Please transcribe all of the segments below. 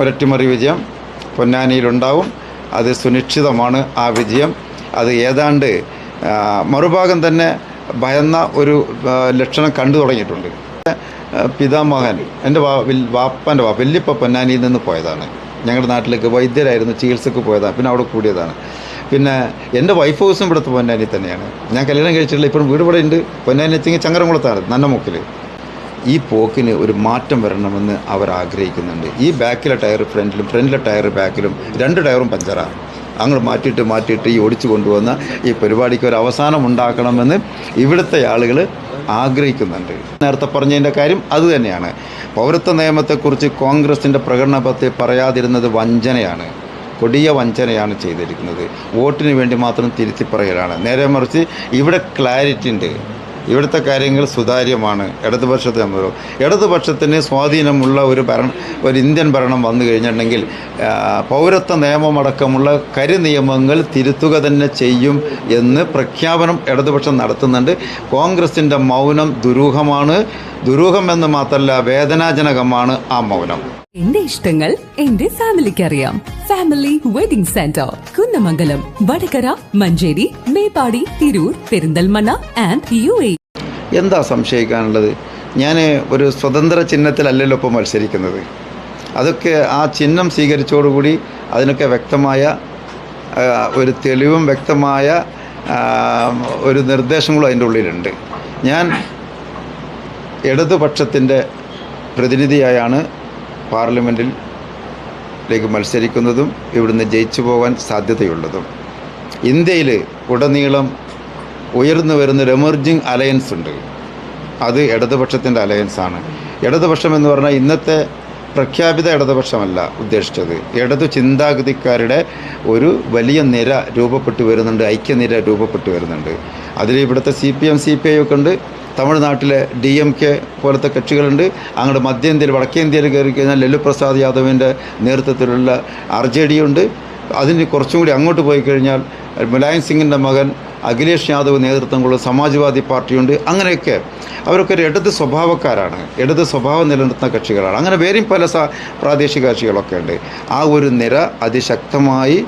ഒരട്ടിമറി വിജയം പൊന്നാനിയിലുണ്ടാവും. അത് സുനിശ്ചിതമാണ് ആ വിജയം. അത് ഏതാണ്ട് മറുഭാഗം തന്നെ ഭയന്ന ഒരു ലക്ഷണം കണ്ടു തുടങ്ങിയിട്ടുണ്ട്. പിതാമഹൻ എന്റെ വാ വാപ്പന്റെ വാ വല്യപ്പ പൊന്നാനിയിൽ നിന്ന് പോയതാണ്. ഞങ്ങളുടെ നാട്ടിലേക്ക് വൈദ്യരായിരുന്നു ചികിത്സക്ക് പോയതാണ്. പിന്നെ അവിടെ കൂടിയതാണ്. പിന്നെ എന്റെ വൈഫ് ഹൗസും ഇവിടുത്തെ പൊന്നാനി തന്നെയാണ്. ഞാൻ കല്യാണം കഴിച്ചിട്ടുള്ള ഇപ്പോഴും വീട് ഇവിടെ ഉണ്ട് പൊന്നാനി എത്തിങ്ങി ചങ്ങരംകുളത്താണ് നന്നമുക്കിൽ. ഈ പോക്കിന് ഒരു മാറ്റം വരണമെന്ന് അവർ ആഗ്രഹിക്കുന്നുണ്ട്. ഈ ബാക്കിലെ ടയർ ഫ്രണ്ടിലും ഫ്രണ്ടിലെ ടയർ ബാക്കിലും രണ്ട് ടയറും പഞ്ചറാണ്. അങ്ങോട്ട് മാറ്റിയിട്ട് മാറ്റിയിട്ട് ഈ ഓടിച്ചു കൊണ്ടുവന്ന ഈ പരിപാടിക്ക് ഒരു അവസാനം ഉണ്ടാക്കണമെന്ന് ഇവിടുത്തെ ആളുകൾ ആഗ്രഹിക്കുന്നുണ്ട്. നേരത്തെ പറഞ്ഞതിന്റെ കാര്യം അതുതന്നെയാണ് പൗരത്വ നിയമത്തെക്കുറിച്ച് കോൺഗ്രസിന്റെ പ്രകടന പത്തിൽ പറയാതിരുന്നത് വഞ്ചനയാണ്. കൊടിയ വഞ്ചനയാണ് ചെയ്തിരിക്കുന്നത്. വോട്ടിന് വേണ്ടി മാത്രം തിരുത്തി പറയലാണ്. നേരെ മറിച്ച് ഇവിടെ ക്ലാരിറ്റി ഉണ്ട്. ഇവിടുത്തെ കാര്യങ്ങൾ സുതാര്യമാണ്. ഇടതുപക്ഷത്തെ നമ്മൾ ഇടതുപക്ഷത്തിന് സ്വാധീനമുള്ള ഒരു ഭരണം ഒരു ഇന്ത്യൻ ഭരണം വന്നു കഴിഞ്ഞിട്ടുണ്ടെങ്കിൽ പൗരത്വ നിയമമടക്കമുള്ള കരി നിയമങ്ങൾ തിരുത്തുക തന്നെ ചെയ്യും എന്ന് പ്രഖ്യാപനം ഇടതുപക്ഷം നടത്തുന്നുണ്ട്. കോൺഗ്രസിന്റെ മൗനം ദുരൂഹമാണ്. ദുരൂഹം എന്ന് മാത്രമല്ല വേദനാജനകമാണ് ആ മൗനം. എന്റെ ഇഷ്ടങ്ങൾ എന്റെ ഫാമിലിക്ക് അറിയാം family wedding centre Kunnamangalam Vadakara Manjeri Meppadi Tirur Perinthalmanna and U A എന്താ സംശയിക്കാനുള്ളത്? ഞാൻ ഒരു സ്വതന്ത്ര ചിഹ്നത്തിലല്ലല്ലോ ഇപ്പോൾ മത്സരിക്കുന്നത്. അതൊക്കെ ആ ചിഹ്നം സ്വീകരിച്ചോടുകൂടി അതിനൊക്കെ വ്യക്തമായ ഒരു തെളിവും വ്യക്തമായ ഒരു നിർദ്ദേശങ്ങളും അതിന്റെ ഉള്ളിലുണ്ട്. ഞാൻ ഇടതുപക്ഷത്തിന്റെ പ്രതിനിധിയായാണ് പാർലമെന്റിലേക്ക് മത്സരിക്കുന്നതും ഇവിടുന്ന് ജയിച്ചു പോകാൻ സാധ്യതയുള്ളതും. ഇന്ത്യയിൽ ഉടനീളം ഉയർന്നു വരുന്നൊരു എമർജിങ് അലയൻസ് ഉണ്ട്. അത് ഇടതുപക്ഷത്തിന്റെ അലയൻസാണ് ഇടതുപക്ഷം എന്ന് പറഞ്ഞാൽ ഇന്നത്തെ പ്രഖ്യാപിത ഇടതുപക്ഷമല്ല ഉദ്ദേശിച്ചത്. ഇടതു ചിന്താഗതിക്കാരുടെ ഒരു വലിയ നിര രൂപപ്പെട്ടു വരുന്നുണ്ട് ഐക്യനിര രൂപപ്പെട്ടു വരുന്നുണ്ട്. അതിൽ ഇവിടുത്തെ C P M C P I ഒക്കെ ഉണ്ട്. തമിഴ്നാട്ടിലെ ഡി എം കെ പോലത്തെ കക്ഷികളുണ്ട്. അങ്ങോട്ട് മധ്യേന്ത്യയിൽ വടക്കേന്ത്യയിൽ കയറി കഴിഞ്ഞാൽ ലല്ലു പ്രസാദ് യാദവിന്റെ നേതൃത്വത്തിലുള്ള ആർ ജെ ഡി ഉണ്ട്. അതിന് കുറച്ചും കൂടി അങ്ങോട്ട് പോയി കഴിഞ്ഞാൽ മുലായം സിംഗിന്റെ മകൻ അഖിലേഷ് യാദവ് നേതൃത്വം കൊള്ളുന്ന സമാജ്വാദി പാർട്ടിയുണ്ട്. അങ്ങനെയൊക്കെ അവരൊക്കെ ഒരു ഇടത് സ്വഭാവക്കാരാണ്. ഇടത് സ്വഭാവം നിലനിർത്തുന്ന കക്ഷികളാണ്. അങ്ങനെ വേറെയും പല പ്രാദേശിക കക്ഷികളൊക്കെ ഉണ്ട്. ആ ഒരു നിര അതിശക്തമായി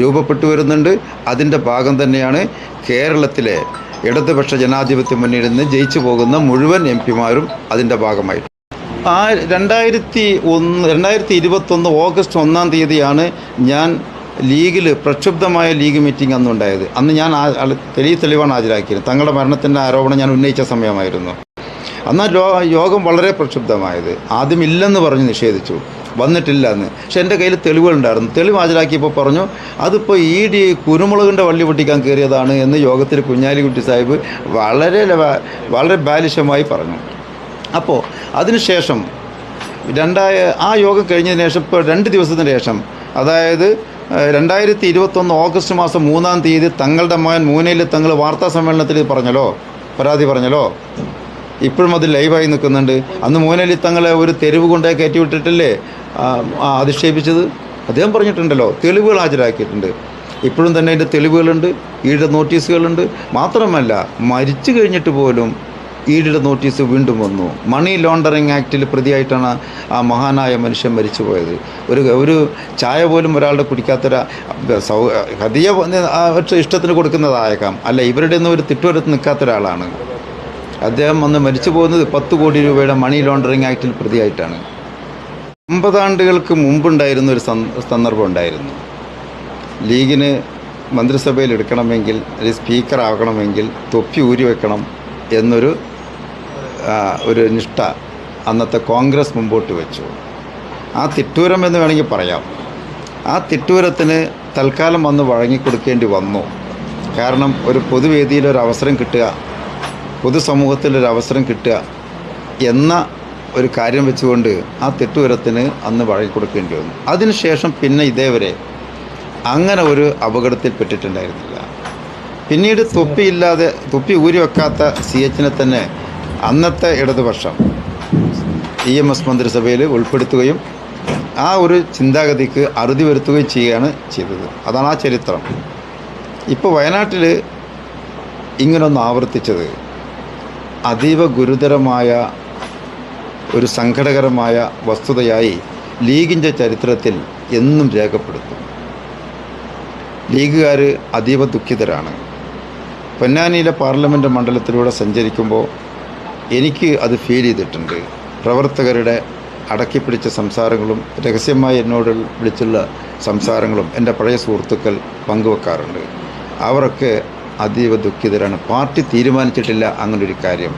രൂപപ്പെട്ടു വരുന്നുണ്ട്. അതിന്റെ ഭാഗം തന്നെയാണ് കേരളത്തിലെ ഇടതുപക്ഷ ജനാധിപത്യ മുന്നണിയിൽ നിന്ന് ജയിച്ചു പോകുന്ന മുഴുവൻ എം പിമാരും അതിന്റെ ഭാഗമായി ആ രണ്ടായിരത്തി ഒന്ന് രണ്ടായിരത്തി ഇരുപത്തൊന്ന് ഓഗസ്റ്റ് ഒന്നാം തീയതിയാണ് ഞാൻ ലീഗിൽ പ്രക്ഷുബ്ധമായ ലീഗ് മീറ്റിംഗ് അന്ന് ഉണ്ടായത്. അന്ന് ഞാൻ തെളിയ തെളിവാണ് ഹാജരാക്കിയത്. തങ്ങളുടെ മരണത്തിന്റെ ആരോപണം ഞാൻ ഉന്നയിച്ച സമയമായിരുന്നു. അന്ന് യോഗം വളരെ പ്രക്ഷുബ്ധമായത്. ആദ്യം ഇല്ലെന്ന് പറഞ്ഞ് നിഷേധിച്ചു. വന്നിട്ടില്ല എന്ന് പക്ഷെ എന്റെ കയ്യിൽ തെളിവുകളുണ്ടായിരുന്നു. തെളിവ് ഹാജരാക്കിയപ്പോൾ പറഞ്ഞു അതിപ്പോൾ ഇ ഡി കുരുമുളകിന്റെ വള്ളി പൊട്ടിക്കാൻ കയറിയതാണ് എന്ന് യോഗത്തിൽ കുഞ്ഞാലിക്കുട്ടി സാഹിബ് വളരെ വളരെ ബാലിശമായി പറഞ്ഞു. അപ്പോൾ അതിനുശേഷം രണ്ടായ ആ യോഗം കഴിഞ്ഞതിന് ശേഷം ഇപ്പോൾ രണ്ട് ദിവസത്തിന് ശേഷം അതായത് രണ്ടായിരത്തി ഇരുപത്തൊന്ന് ഓഗസ്റ്റ് മാസം മൂന്നാം തീയതി തങ്ങളുടെ മകൻ മൂനയിൽ തങ്ങൾ വാർത്താ സമ്മേളനത്തിൽ പറഞ്ഞല്ലോ പരാതി പറഞ്ഞല്ലോ ഇപ്പോഴും അത് ലൈവായി നിൽക്കുന്നുണ്ട്. അന്ന് മൂനലി തങ്ങളെ ഒരു തെരുവ് കൊണ്ടേ കയറ്റി വിട്ടിട്ടില്ലേ? അധിക്ഷേപിച്ചത് അദ്ദേഹം പറഞ്ഞിട്ടുണ്ടല്ലോ തെളിവുകൾ ഹാജരാക്കിയിട്ടുണ്ട്. ഇപ്പോഴും തന്നെ അതിന്റെ തെളിവുകളുണ്ട് ഈടെ നോട്ടീസുകളുണ്ട്. മാത്രമല്ല മരിച്ചു കഴിഞ്ഞിട്ട് പോലും ഈടെ നോട്ടീസ് വീണ്ടും വന്നു. മണി ലോണ്ടറിങ് ആക്റ്റിൽ പ്രതിയായിട്ടാണ് ആ മഹാനായ മനുഷ്യൻ മരിച്ചു പോയത്. ഒരു ഒരു ചായ പോലും ഒരാളുടെ കുടിക്കാത്തൊരു സൗ ഹതിയ ഇഷ്ടത്തിന് കൊടുക്കുന്നതായേക്കാം. അല്ല ഇവരുടെ ഒന്നും ഒരു തിട്ടുവരത്ത് നിൽക്കാത്ത ഒരാളാണ് അദ്ദേഹം അന്ന് മരിച്ചു പോകുന്നത് പത്ത് കോടി രൂപയുടെ മണി ലോണ്ടറിങ് ആക്റ്റിൽ പ്രതിയായിട്ടാണ്. അമ്പതാണ്ടുകൾക്ക് മുമ്പുണ്ടായിരുന്ന ഒരു സന്ദർഭം ഉണ്ടായിരുന്നു. ലീഗിന് മന്ത്രിസഭയിൽ എടുക്കണമെങ്കിൽ അല്ലെങ്കിൽ സ്പീക്കർ ആകണമെങ്കിൽ തൊപ്പി ഊരി വെക്കണം എന്നൊരു ഒരു നിഷ്ഠ അന്നത്തെ കോൺഗ്രസ് മുമ്പോട്ട് വെച്ചു. ആ തിട്ടൂരം എന്ന് വേണമെങ്കിൽ പറയാം. ആ തിട്ടൂരത്തിന് തൽക്കാലം വന്ന് വഴങ്ങിക്കൊടുക്കേണ്ടി വന്നു. കാരണം ഒരു പൊതുവേദിയിൽ ഒരു അവസരം കിട്ടുക പൊതുസമൂഹത്തിൽ ഒരു അവസരം കിട്ടുക എന്ന ഒരു കാര്യം വെച്ചുകൊണ്ട് ആ തെറ്റുവരത്തിന് അന്ന് വഴങ്ങിക്കൊടുക്കേണ്ടി വന്നു. അതിനുശേഷം പിന്നെ ഇതേവരെ അങ്ങനെ ഒരു അപകടത്തിൽ പെട്ടിട്ടുണ്ടായിരുന്നില്ല. പിന്നീട് തൊപ്പിയില്ലാതെ തൊപ്പി ഊരി വെക്കാത്ത സി എച്ചിനെ തന്നെ അന്നത്തെ ഇടതുപക്ഷം ഇ എം എസ് മന്ത്രിസഭയിൽ ഉൾപ്പെടുത്തുകയും ആ ഒരു ചിന്താഗതിക്ക് അറുതി വരുത്തുകയും ചെയ്യുകയാണ് ചെയ്തത്. അതാണ് ആ ചരിത്രം. ഇപ്പോൾ വയനാട്ടിൽ ഇങ്ങനൊന്ന് ആവർത്തിച്ചത് അതീവ ഗുരുതരമായ ഒരു സങ്കടകരമായ വസ്തുതയായി ലീഗിന്റെ ചരിത്രത്തിൽ എന്നും രേഖപ്പെടുത്തും. ലീഗുകാർ അതീവ ദുഃഖിതരാണ്. പൊന്നാനിയിലെ പാർലമെന്റ് മണ്ഡലത്തിലൂടെ സഞ്ചരിക്കുമ്പോൾ എനിക്ക് അത് ഫീൽ ചെയ്തിട്ടുണ്ട്. പ്രവർത്തകരുടെ അടക്കിപ്പിടിച്ച സംസാരങ്ങളും രഹസ്യമായി എന്നോട് വിളിച്ചുള്ള സംസാരങ്ങളും എന്റെ പഴയ സുഹൃത്തുക്കൾ പങ്കുവെക്കാറുണ്ട്. അവരൊക്കെ അതീവ ദുഃഖിതരാണ്. പാർട്ടി തീരുമാനിച്ചിട്ടില്ല അങ്ങനൊരു കാര്യം.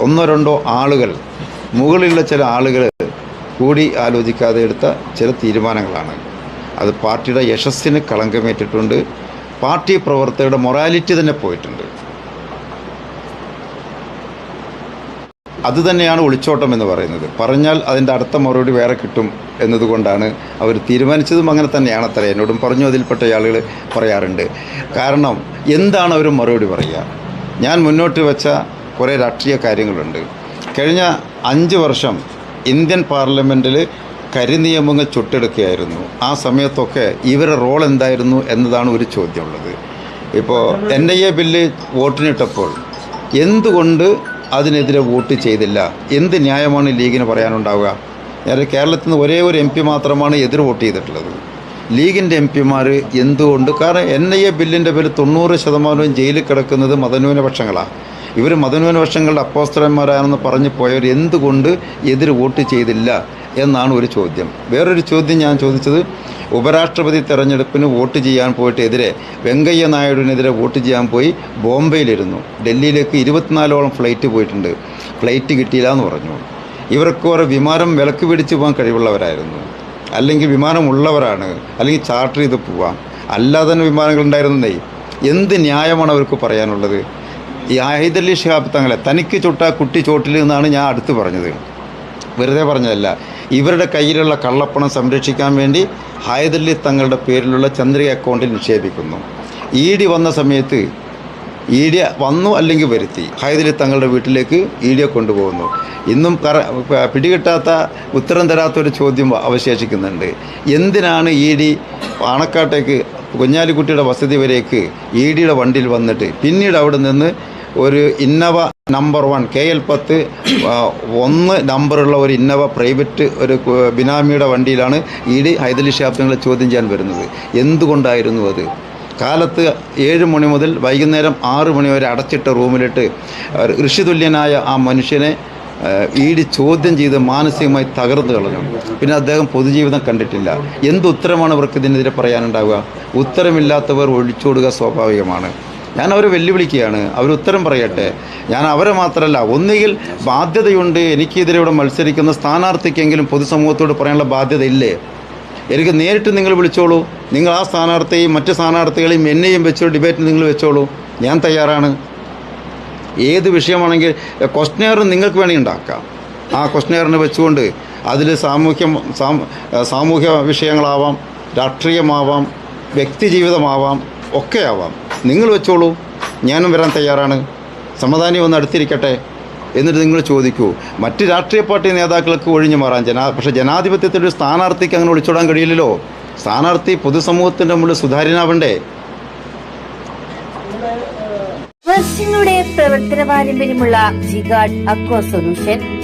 ഒന്നോ രണ്ടോ ആളുകൾ മുകളിലുള്ള ചില ആളുകൾ കൂടി ആലോചിക്കാതെ എടുത്ത ചില തീരുമാനങ്ങളാണ്. അത് പാർട്ടിയുടെ യശസ്സിന് കളങ്കമേറ്റിട്ടുണ്ട്. പാർട്ടി പ്രവർത്തകരുടെ മൊറാലിറ്റി തന്നെ പോയിട്ടുണ്ട്. അത് തന്നെയാണ് ഒളിച്ചോട്ടം എന്ന് പറയുന്നത്. പറഞ്ഞാൽ അതിന്റെ അടുത്ത മറുപടി വേറെ കിട്ടും എന്നതുകൊണ്ടാണ് അവർ തീരുമാനിച്ചതും അങ്ങനെ തന്നെയാണ് അത്ര എന്നോടും പറഞ്ഞു അതിൽപ്പെട്ട ആളുകൾ പറയാറുണ്ട്. കാരണം എന്താണ് അവർ മറുപടി പറയുക? ഞാൻ മുന്നോട്ട് വെച്ച കുറേ രാഷ്ട്രീയ കാര്യങ്ങളുണ്ട്. കഴിഞ്ഞ അഞ്ച് വർഷം ഇന്ത്യൻ പാർലമെന്റിൽ കരിനിയമങ്ങൾ ചുട്ടെടുക്കുകയായിരുന്നു. ആ സമയത്തൊക്കെ ഇവരുടെ റോൾ എന്തായിരുന്നു എന്നതാണ് ഒരു ചോദ്യമുള്ളത്. ഇപ്പോൾ എൻ ഐ എ ബില്ല് വോട്ടിനിട്ടപ്പോൾ എന്തുകൊണ്ട് അതിനെതിരെ വോട്ട് ചെയ്തില്ല? എന്ത് ന്യായമാണ് ലീഗിന് പറയാനുണ്ടാവുക? ഞാൻ കേരളത്തിൽ നിന്ന് ഒരേ ഒരു എം പി മാത്രമാണ് എതിർ വോട്ട് ചെയ്തിട്ടുള്ളത്. ലീഗിന്റെ എം പിമാർ എന്തുകൊണ്ട്? കാരണം എൻ ഐ എ ബില്ലിന്റെ പേര് തൊണ്ണൂറ് ശതമാനവും ജയിലിൽ കിടക്കുന്നത് മതന്യൂനപക്ഷങ്ങളാണ് ഇവർ മതന്യൂനപക്ഷങ്ങളുടെ അപ്പോസ്തലന്മാരാണെന്ന് പറഞ്ഞു പോയവർ എന്തുകൊണ്ട് എതിർ വോട്ട് ചെയ്തില്ല എന്നാണ് ഒരു ചോദ്യം. വേറൊരു ചോദ്യം ഞാൻ ചോദിച്ചത് ഉപരാഷ്ട്രപതി തെരഞ്ഞെടുപ്പിന് വോട്ട് ചെയ്യാൻ പോയിട്ടെതിരെ വെങ്കയ്യ നായിഡുവിനെതിരെ വോട്ട് ചെയ്യാൻ പോയി ബോംബെയിലിരുന്നു. ഡൽഹിയിലേക്ക് ഇരുപത്തിനാലോളം ഫ്ലൈറ്റ് പോയിട്ടുണ്ട്. ഫ്ലൈറ്റ് കിട്ടിയില്ല എന്ന് പറഞ്ഞു. ഇവർക്ക് ഒരു വിമാനം വിലക്ക് പിടിച്ച് പോകാൻ കഴിവുള്ളവരായിരുന്നു. അല്ലെങ്കിൽ വിമാനമുള്ളവരാണ്. അല്ലെങ്കിൽ ചാർട്ടർ ചെയ്ത് പോവാം. അല്ലാതെ തന്നെ വിമാനങ്ങളുണ്ടായിരുന്നേ എന്ത് ന്യായമാണ് അവർക്ക് പറയാനുള്ളത്? ഈ ഹൈദരലി ഷിഹാബ് തങ്ങളെ തനിക്ക് ചുട്ട കുട്ടി ചോട്ടിൽ നിന്നാണ് ഞാൻ അടുത്ത് പറഞ്ഞത്. വെറുതെ പറഞ്ഞതല്ല. ഇവരുടെ കയ്യിലുള്ള കള്ളപ്പണം സംരക്ഷിക്കാൻ വേണ്ടി ഹൈദരലി തങ്ങളുടെ പേരിലുള്ള ചന്ദ്രിക അക്കൗണ്ടിൽ നിക്ഷേപിക്കുന്നു. ഇ ഡി വന്ന സമയത്ത് ഇ ഡി വന്നു അല്ലെങ്കിൽ വരുത്തി. ഹൈദരലി തങ്ങളുടെ വീട്ടിലേക്ക് ഇ ഡിയെ കൊണ്ടുപോകുന്നു. ഇന്നും കറ പിടികിട്ടാത്ത ഉത്തരം തരാത്തൊരു ചോദ്യം അവശേഷിക്കുന്നുണ്ട്. എന്തിനാണ് ഇ ഡി പാണക്കാട്ടേക്ക് കുഞ്ഞാലിക്കുട്ടിയുടെ വസതി വരേക്ക് ഇ ഡിയുടെ വണ്ടിയിൽ വന്നിട്ട് പിന്നീട് അവിടെ നിന്ന് ഒരു Innova number one K L പത്ത് ഒന്ന് നമ്പറുള്ള ഒരു ഇന്നവ പ്രൈവറ്റ് ഒരു ബിനാമിയുടെ വണ്ടിയിലാണ് ഇ ഡി ഹൈദലി ഷാപ്തങ്ങളെ ചോദ്യം ചെയ്യാൻ വരുന്നത്. എന്തുകൊണ്ടായിരുന്നു അത്? കാലത്ത് ഏഴ് മണി മുതൽ വൈകുന്നേരം ആറ് മണി വരെ അടച്ചിട്ട റൂമിലിട്ട് ഋഷിതുല്യനായ ആ മനുഷ്യനെ ഈടി ചോദ്യം ചെയ്ത് മാനസികമായി തകർന്നു കളഞ്ഞു. പിന്നെ അദ്ദേഹം പൊതുജീവിതം കണ്ടിട്ടില്ല. എന്ത് ഉത്തരമാണ് ഇവർക്ക് ഇതിനെതിരെ പറയാനുണ്ടാവുക? ഉത്തരമില്ലാത്തവർ ഒഴിച്ചോടുക സ്വാഭാവികമാണ്. ഞാൻ അവരെ വെല്ലുവിളിക്കുകയാണ്. അവർ ഉത്തരം പറയട്ടെ. ഞാൻ അവരെ മാത്രമല്ല ഒന്നുകിൽ ബാധ്യതയുണ്ട് എനിക്കെതിരെ ഇവിടെ മത്സരിക്കുന്ന സ്ഥാനാർത്ഥിക്കെങ്കിലും പൊതുസമൂഹത്തോട് പറയാനുള്ള ബാധ്യത ഇല്ലേ എനിക്ക് നേരിട്ട് നിങ്ങൾ വിളിച്ചോളൂ. നിങ്ങൾ ആ സ്ഥാനാർത്ഥിയെയും മറ്റ് സ്ഥാനാർത്ഥികളെയും എന്നെയും വെച്ചോ ഡിബേറ്റ് നിങ്ങൾ വെച്ചോളൂ. ഞാൻ തയ്യാറാണ്. ഏത് വിഷയമാണെങ്കിൽ ക്വസ്റ്റനെയർ നിങ്ങൾക്ക് വേണമെങ്കിൽ ഉണ്ടാക്കാം. ആ ക്വസ്റ്റനെയറിനെ വെച്ചുകൊണ്ട് അതിൽ സാമൂഹ്യം സാമൂഹ്യ വിഷയങ്ങളാവാം രാഷ്ട്രീയമാവാം വ്യക്തി ജീവിതമാവാം ഒക്കെ ആവാം. നിങ്ങൾ വെച്ചോളൂ. ഞാനും വരാൻ തയ്യാറാണ്. സമാധാനം ഒന്ന് അടുത്തിരിക്കട്ടെ എന്നിട്ട് നിങ്ങൾ ചോദിക്കൂ. മറ്റ് രാഷ്ട്രീയ പാർട്ടി നേതാക്കൾക്ക് ഒഴിഞ്ഞു മാറാൻ ജനാ പക്ഷേ ജനാധിപത്യത്തിൽ ഒരു സ്ഥാനാർത്ഥിക്ക് അങ്ങനെ ഒളിച്ചോടാൻ കഴിയില്ലല്ലോ. സ്ഥാനാർത്ഥി പൊതുസമൂഹത്തിന്റെ മുമ്പിൽ സുതാര്യനാവണ്ടേ? വർഷങ്ങളുടെ പ്രവർത്തന പാരമ്പര്യമുള്ള ജിഗാഡ് അക്വ സൊല്യൂഷൻ